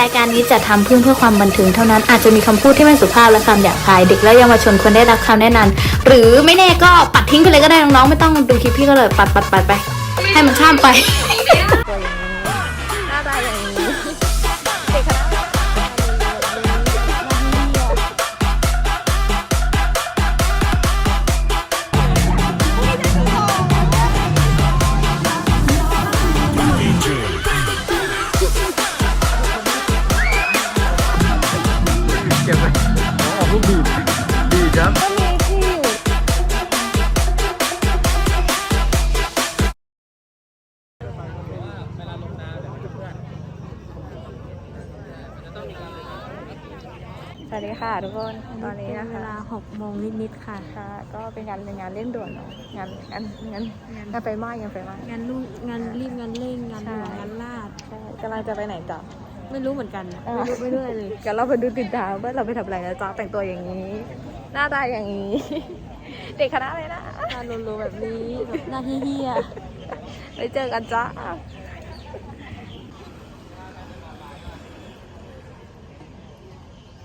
รายการนี้จะทำขึ้นเพื่อความบันเทิงเท่านั้นอาจจะมีคำพูดที่ไม่สุภาพและคำหยาบคายเด็กและเยาวชนควรได้รับคำแนะนำหรือไม่แน่ก็ปัดทิ้งไปเลยก็ได้น้องๆไม่ต้องดูคลิปพี่ก็เลยปัดปัดปัดไป ให้มันข้ามไป หน้าตาอย่างนี้ สวัสดีค่ะทุกคนตอนนี้นะคะเวลาหกโมงนิดๆค่ะ ค่ะ ก็เป็นงานเป็นงานเล่นด่วนเนาะงานงานงานงานไฟไหม้งานไฟไหม้ งานลูกงานรีบงานเร่งงานใช่ด่วนงานลาด ใช่กำลังจะไปไหนจ๊ะไม่รู้เหมือนกันเออ ไม่รู้ไม่รู้อะไรเลยกันเราไปดูติดดาวว่าเราไปทำอะไรนะจ๊ะแต่งตัวอย่างนี้ หน้าตาอย่างนี้ เด็กคณะเลยนะงานโลๆแบบนี้แบบหน้าที่เฮียไปเจอกันจ้า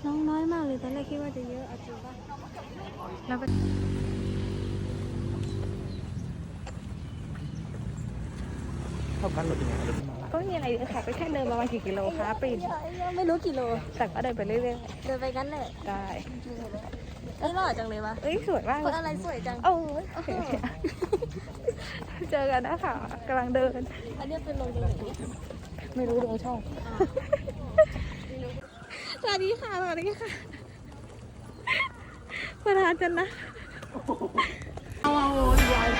น้องน้อยมากเลยตอนแรกคิดว่าจะเยอะเอาจริงป่ะแล้วไปเข้ากันหมดยังไงรถมาก็ไม่มีอะไรเลยค่ะก็แค่เดินประมาณกี่กิโลคะปีนไม่รู้กี่โลแต่ก็เดินไปเรื่อยเดินไปกันแหละๆได้เอ้ยหล่อจังเลยวะเอ้ยสวยมากคนอะไรสวยจัง โอ้ยเจอกันนะคะกำลังเดิน อันนี้เป็นลงตรงไหนไม่รู้ดูช่อง สวัสดีค่ะ สวัสดีค่ะ ประธานจันนะเอาเอา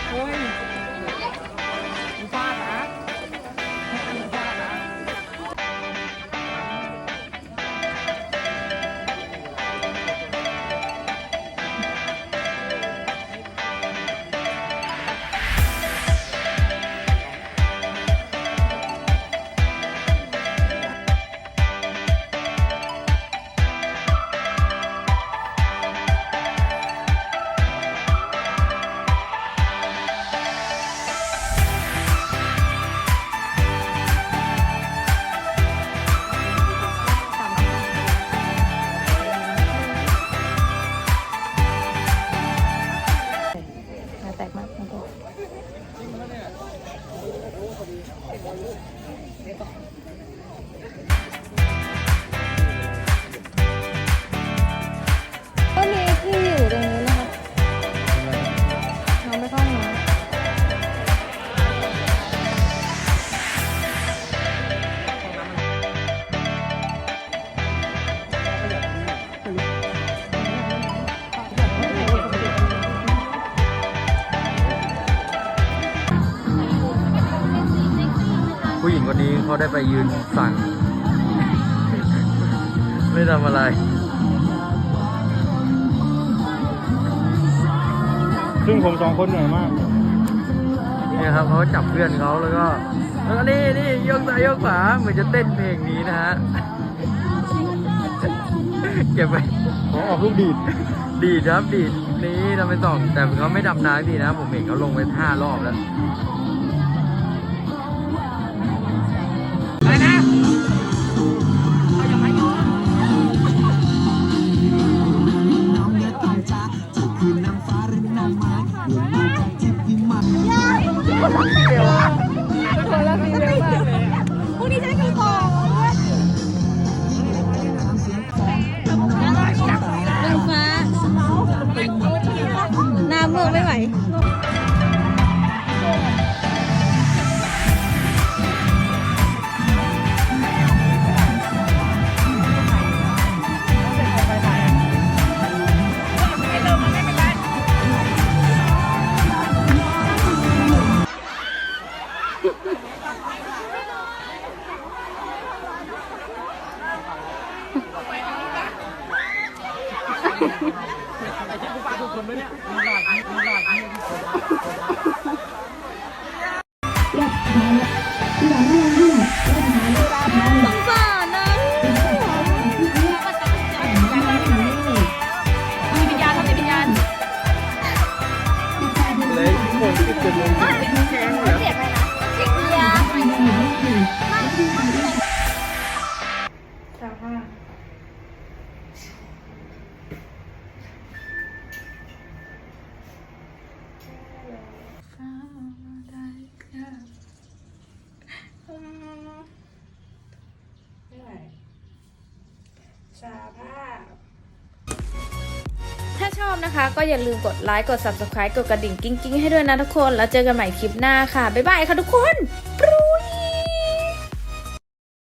ผู้หญิงคนนี้เขาได้ไปยืนสั่ง ไม่ทำอะไรซึ่งผมสองคนเหนื่อยมากเนี่ยครับเขาก็จับเพื่อนเขาแล้วก็แล้วก็นี่นี่โยกซ้ายโยกขวาเหมือนจะเต้นเพลงนี้นะฮะเก็บไปขอออกลูกดีดดีดครับดีดนี่ทำไปสองแต่เขาไม่ดำน้ำดีนะ ผมเห็นเขาลงไปห้ารอบแล้ว หน้าเมืองไม่ไหวสงสารนะเลยคนที่เป็นเลย ชอบนะคะ ก็อย่าลืมกดไลค์กด subscribe กดกระดิ่งกิ้งๆ ให้ด้วยนะทุกคน แล้วเจอกันใหม่คลิปหน้าค่ะ บ๊ายบายค่ะทุกคน